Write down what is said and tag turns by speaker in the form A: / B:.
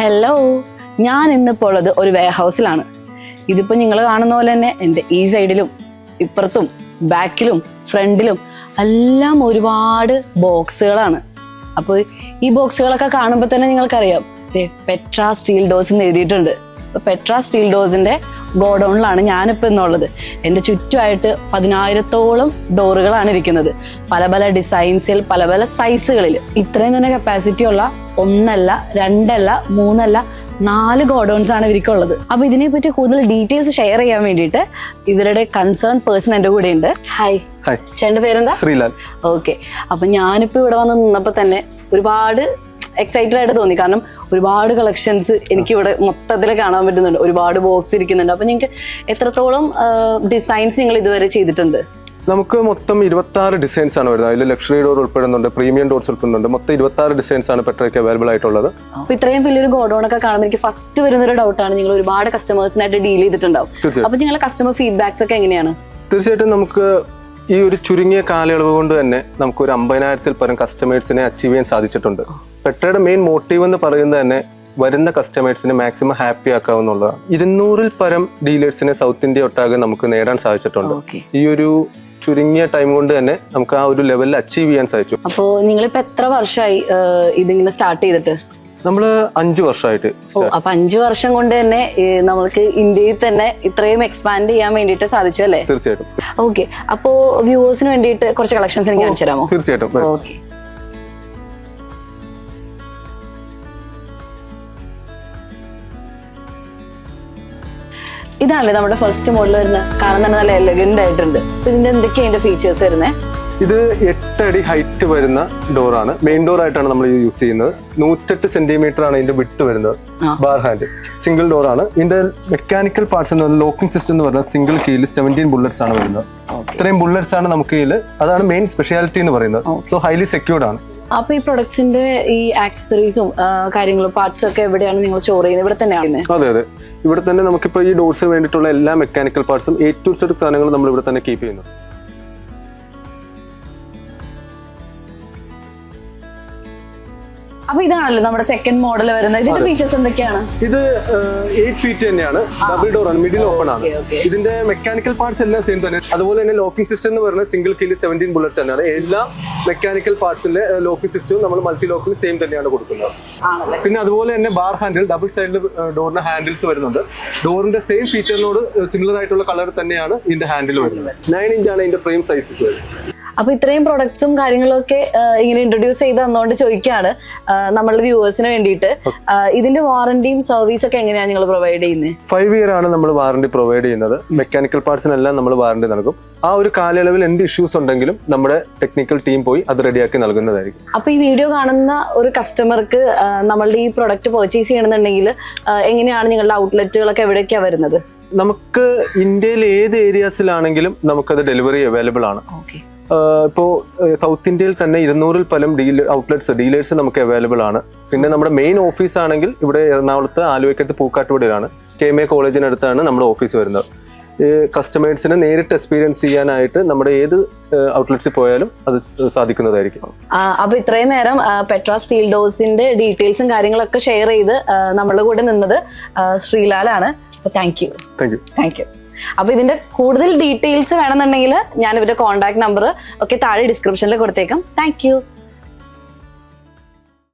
A: Hello ഞാൻ ഇന്നിപ്പോൾ ഉള്ളത് ഒരു വെയർ ഹൗസിലാണ് ഇതിപ്പോൾ നിങ്ങൾ കാണുന്ന പോലെ തന്നെ എന്റെ ഈ സൈഡിലും ഇപ്പുറത്തും ബാക്കിലും ഫ്രണ്ടിലും എല്ലാം ഒരുപാട് ബോക്സുകളാണ് അപ്പോൾ ഈ ബോക്സുകളൊക്കെ കാണുമ്പോൾ തന്നെ നിങ്ങൾക്കറിയാം പെട്ര സ്റ്റീൽ ഡോസ് എന്ന് എഴുതിയിട്ടുണ്ട്. അപ്പോൾ പെട്ര സ്റ്റീൽ ഡോസിന്റെ ഗോഡൗണിലാണ് ഞാനിപ്പോൾ എന്നുള്ളത് എന്റെ ചുറ്റുമായിട്ട് പതിനായിരത്തോളം ഡോറുകളാണ് ഇരിക്കുന്നത്. പല പല ഡിസൈൻസിൽ പല പല സൈസുകളിൽ. ഇത്രയും തന്നെ കപ്പാസിറ്റി ഉള്ള ഒന്നല്ല രണ്ടല്ല മൂന്നല്ല നാല് ഗോഡൗൺസ് ആണ് ഇവർക്കുള്ളത് അപ്പൊ ഇതിനെ പറ്റി കൂടുതൽ ഡീറ്റെയിൽസ് ഷെയർ ചെയ്യാൻ വേണ്ടിയിട്ട് ഇവരുടെ കൺസേൺ പേഴ്സൺ എന്റെ കൂടെ ഉണ്ട് ഹായ്
B: ചേട്ടന്റെ
A: ചേട്ടന്റെ പേരെന്താ?
B: ശ്രീലാൽ.
A: ഓക്കെ അപ്പൊ ഞാനിപ്പോ ഇവിടെ വന്ന് നിന്നപ്പോ തന്നെ ഒരുപാട് എക്സൈറ്റഡ് ആയിട്ട് തോന്നി. കാരണം ഒരുപാട് കളക്ഷൻസ് എനിക്ക് ഇവിടെ മൊത്തത്തിൽ കാണാൻ പറ്റുന്നുണ്ട്. ഒരുപാട് ബോക്സ് ഇരിക്കുന്നുണ്ട്. അപ്പൊ നിങ്ങൾക്ക് എത്രത്തോളം ഡിസൈൻസ് നിങ്ങൾ ഇതുവരെ ചെയ്തിട്ടുണ്ട്?
B: നമുക്ക് മൊത്തം ഇരുപത്തി ആറ് ഡിസൈൻസ് ആണ് വരുന്നത്. അതിൽ ലക്ഷറി ഡോർ ഉൾപ്പെടുന്നുണ്ട് പ്രീമിയം ഡോർസ് ഉൾപ്പെടുന്നുണ്ട്. മൊത്തം ഇരുപത്തി ആറ് ഡിസൈൻസ് ആണ് പെട്രോയ്ക്ക് അവൈലബിൾ ആയിട്ടുള്ളത്.
A: അപ്പൊ ഇത്രയും വലിയൊരു ഗോഡൗൺ ഒക്കെ കാണുമ്പോൾ എനിക്ക് ഫസ്റ്റ് വരുന്ന ഒരു ഡൗട്ടാണ് നിങ്ങൾ ഒരുപാട് കസ്റ്റമേഴ്സിനായിട്ട് ഡീൽ ചെയ്തിട്ടുണ്ടാവും. അപ്പൊ നിങ്ങളുടെ കസ്റ്റമർ ഫീഡ്ബാക്സ് ഒക്കെ എങ്ങനെയാണ്?
B: തീർച്ചയായിട്ടും നമുക്ക് ഈ ഒരു ചുരുങ്ങിയ കാലയളവ് കൊണ്ട് തന്നെ നമുക്ക് ഒരു അമ്പതിനായിരത്തിൽ പരം കസ്റ്റമേഴ്സിനെ അച്ചീവ് ചെയ്യാൻ സാധിച്ചിട്ടുണ്ട്. പെട്രയുടെ മെയിൻ മോട്ടീവ് എന്ന് പറയുന്നത് തന്നെ വരുന്ന കസ്റ്റമേഴ്സിനെ മാക്സിമം ഹാപ്പി ആക്കാവുന്നുള്ളതാണ് ഇരുന്നൂറിൽ പരം ഡീലേഴ്സിനെ സൗത്ത് ഇന്ത്യ ഒട്ടാകെ നമുക്ക് നേടാൻ സാധിച്ചിട്ടുണ്ട്. ഈ ഒരു ചുരുങ്ങിയ ടൈം കൊണ്ട് തന്നെ നമുക്ക് ആ ഒരു ലെവലിൽ അച്ചീവ് ചെയ്യാൻ സാധിച്ചു.
A: അപ്പോ നിങ്ങൾ ഇപ്പൊ എത്ര വർഷമായി ഇതിങ്ങനെ സ്റ്റാർട്ട് ചെയ്തിട്ട്?
B: നമ്മൾ അഞ്ചു വർഷമായിട്ട്
A: അപ്പൊ അഞ്ചു വർഷം കൊണ്ട് തന്നെ നമ്മൾക്ക് ഇന്ത്യയിൽ തന്നെ ഇത്രയും എക്സ്പാൻഡ് ചെയ്യാൻ വേണ്ടിട്ട് സാധിച്ചു അല്ലേ?
B: തീർച്ചയായിട്ടും.
A: ഓക്കെ അപ്പോ വ്യൂവേഴ്സിന് വേണ്ടിയിട്ട് കുറച്ച് കളക്ഷൻസ് എനിക്ക് കാണിച്ചു തരാമോ?
B: തീർച്ചയായിട്ടും.
A: ഓക്കെ ഇതാണല്ലേ നമ്മുടെ ഫസ്റ്റ് മോഡൽ വരുന്ന? കാണാൻ തന്നെ നല്ല എലഗന്റ് ആയിട്ടുണ്ട്. ഇതിന്റെ എന്തൊക്കെയാ അതിന്റെ ഫീച്ചേഴ്സ് വരുന്നത്
B: ഇത് എട്ടടി ഹൈറ്റ് വരുന്ന ഡോറാണ് മെയിൻ ഡോർ ആയിട്ടാണ് നമ്മൾ യൂസ് ചെയ്യുന്നത്. നൂറ്റെട്ട് സെന്റിമീറ്റർ ആണ് ഇതിന്റെ വിട്ട് വരുന്നത്. ബാർ ഹാൻഡ് സിംഗിൾ ഡോർ ആണ്. ഇതിന്റെ മെക്കാനിക്കൽ പാർട്സ് എന്ന് പറയുന്നത് ലോക്കിംഗ് സിസ്റ്റം എന്ന് പറഞ്ഞാൽ സിംഗിൾ കീയിൽ സെവന്റീൻ ബുള്ളറ്റ്സ് ആണ് വരുന്നത്. ഇത്രയും ബുള്ളറ്റ്സ് ആണ് നമുക്ക് ഇതിൽ അതാണ് മെയിൻ സ്പെഷ്യാലിറ്റി എന്ന് പറയുന്നത്. സോ ഹൈലി സെക്യൂർഡ് ആണ്.
A: അപ്പൊ ഈ പ്രൊഡക്ട്സിന്റെ ഈ ആക്സസറീസും കാര്യങ്ങളും പാർട്സ് ഒക്കെ എവിടെയാണ് നിങ്ങൾ സ്റ്റോർ ചെയ്യുന്നത്? ഇവിടെ തന്നെയാണ്
B: അതെ അതെ. ഇവിടെ തന്നെ നമുക്കിപ്പോൾ ഈ ഡോർസിന് വേണ്ടിയിട്ടുള്ള എല്ലാ മെക്കാനിക്കൽ പാർട്സും എ ടു സെഡ് സാധനങ്ങളും നമ്മൾ ഇവിടെ തന്നെ കീപ്പ് ചെയ്യുന്നു.
A: അപ്പൊ ഇതാണല്ലോ നമ്മുടെ സെക്കൻഡ് മോഡൽ വരുന്നത്. ഇതിന്റെ ഫീച്ചേഴ്സ് എന്തൊക്കെയാണ്?
B: ഇത് എയ്റ്റ് ഫീറ്റ് തന്നെയാണ്. ഡബിൾ ഡോർ ആണ് മിഡിൽ ഓപ്പൺ ആണ്. ഇതിന്റെ മെക്കാനിക്കൽ പാർട്സ് എല്ലാം സെയിം തന്നെ. അതുപോലെ തന്നെ ലോക്കിംഗ് സിസ്റ്റം എന്ന് പറയുന്നത് സിംഗിൾ കിൽ സെവന്റീൻ ബുള്ളറ്റ്സ് തന്നെയാണ്. എല്ലാ മെക്കാനിക്കൽ പാർട്സിന്റെ ലോക്കിംഗ് സിസ്റ്റവും നമ്മൾ മൾട്ടി ലോക്കിംഗ് സെയിം തന്നെയാണ് കൊടുക്കുന്നത്. പിന്നെ അതുപോലെ തന്നെ ബാർ ഹാൻഡിൽ ഡബിൾ സൈഡിൽ ഡോറിന്റെ ഹാൻഡിൽസ് വരുന്നുണ്ട്. ഡോറിന്റെ സെയിം ഫീച്ചറിനോട് സിമിലർ ആയിട്ടുള്ള കളർ തന്നെയാണ് ഇതിന്റെ ഹാൻഡിൽ വരുന്നത്. നയൻ ഇഞ്ചാണ് ഇതിന്റെ ഫ്രെയിം സൈസസ് വരുന്നത്.
A: അപ്പൊ ഇത്രയും പ്രൊഡക്ട്സും കാര്യങ്ങളും ഒക്കെ ഇങ്ങനെ ഇൻട്രൊഡ്യൂസ് ചെയ്ത് തന്നുകൊണ്ട് ചോദിക്കാണ് ആ, നമ്മളുടെ വ്യൂവേഴ്സിന് വേണ്ടിയിട്ട്. ഇതിന്റെ വാറണ്ടിയും സർവീസ് ഒക്കെ എങ്ങനെയാണ് നിങ്ങൾ പ്രൊവൈഡ് ചെയ്യുന്നത്
B: ഫൈവ് ഇയർ ആണ് നമ്മൾ വാറണ്ടി പ്രൊവൈഡ് ചെയ്യുന്നത്. മെക്കാനിക്കൽ പാർട്സിനെല്ലാം നമ്മൾ വാറണ്ടി നൽകും. ആ ഒരു കാലയളവിൽ എന്ത് ഇഷ്യൂസ് ഉണ്ടെങ്കിലും നമ്മുടെ ടെക്നിക്കൽ ടീം പോയി അത് റെഡിയാക്കി നൽകുന്നതായിരിക്കും.
A: അപ്പൊ ഈ വീഡിയോ കാണുന്ന ഒരു കസ്റ്റമർക്ക് നമ്മളുടെ ഈ പ്രൊഡക്റ്റ് പർച്ചേസ് ചെയ്യണമെന്നുണ്ടെങ്കിൽ എങ്ങനെയാണ് നിങ്ങളുടെ ഔട്ട്ലെറ്റുകളൊക്കെ എവിടെയൊക്കെയാണ് വരുന്നത്?
B: നമുക്ക് ഇന്ത്യയിൽ ഏത് ഏരിയാസിലാണെങ്കിലും നമുക്കത് ഡെലിവറി അവൈലബിൾ ആണ്.
A: ഓക്കെ
B: ആഹ് ഇപ്പോ സൗത്ത് ഇന്ത്യയിൽ തന്നെ ഇരുന്നൂറിൽ പലം ഡീലർ ഔട്ട്ലെറ്റ്സ് ഡീലേഴ്സ് നമുക്ക് അവൈലബിൾ ആണ്. പിന്നെ നമ്മുടെ മെയിൻ ഓഫീസ് ആണെങ്കിൽ ഇവിടെ എറണാകുളത്ത് ആലുവയ്ക്കത്ത് പൂക്കാട്ടുപടിയിലാണ്. കെ എം എ കോളേജിനടുത്താണ് നമ്മുടെ ഓഫീസ് വരുന്നത്. കസ്റ്റമേഴ്സിനെ നേരിട്ട് എക്സ്പീരിയൻസ് ചെയ്യാനായിട്ട് നമ്മുടെ ഏത് ഔട്ട്ലെറ്റ്സിൽ പോയാലും അത് സാധിക്കുന്നതായിരിക്കും.
A: അപ്പൊ ഇത്രയും നേരം പെട്രോ സ്റ്റീൽ ഡോസിന്റെ ഡീറ്റെയിൽസും കാര്യങ്ങളൊക്കെ ഷെയർ ചെയ്ത് നമ്മളുടെ കൂടെ നിന്നത് ശ്രീലാലാണ്. Thank you
B: thank you
A: thank you അപ്പൊ ഇതിന്റെ കൂടുതൽ ഡീറ്റെയിൽസ് വേണമെന്നുണ്ടെങ്കിൽ ഞാൻ ഇവരുടെ കോൺടാക്ട് നമ്പർ ഒക്കെ താഴെ ഡിസ്ക്രിപ്ഷനിൽ കൊടുത്തേക്കും. താങ്ക്